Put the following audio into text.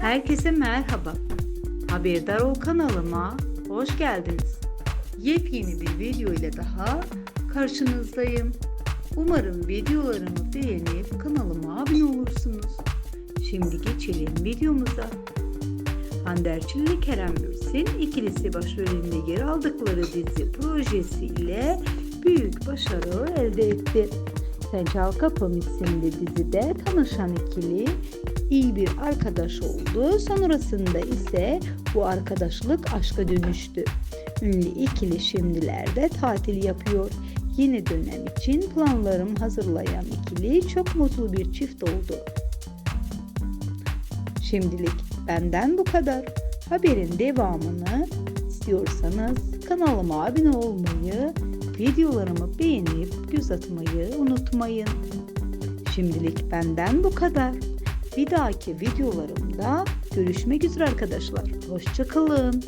Herkese merhaba. Haberdar ol kanalıma hoş geldiniz. Yepyeni bir video ile daha karşınızdayım. Umarım videolarımı beğenip kanalıma abone olursunuz. Şimdi geçelim videomuza. Hande Erçel ile Kerem Bürsin ikilisi başrolünde yer aldıkları dizi projesiyle büyük başarı elde etti. Sen Çal Kapım isimli dizide tanışan ikili iyi bir arkadaş oldu. Sonrasında ise bu arkadaşlık aşka dönüştü. Ünlü ikili şimdilerde tatil yapıyor. Yeni dönem için planlarım hazırlayan ikili çok mutlu bir çift oldu. Şimdilik benden bu kadar. Haberin devamını istiyorsanız kanalıma abone olmayı, videolarımı beğenip göz atmayı unutmayın. Şimdilik benden bu kadar. Bir dahaki videolarımda görüşmek üzere arkadaşlar. Hoşçakalın.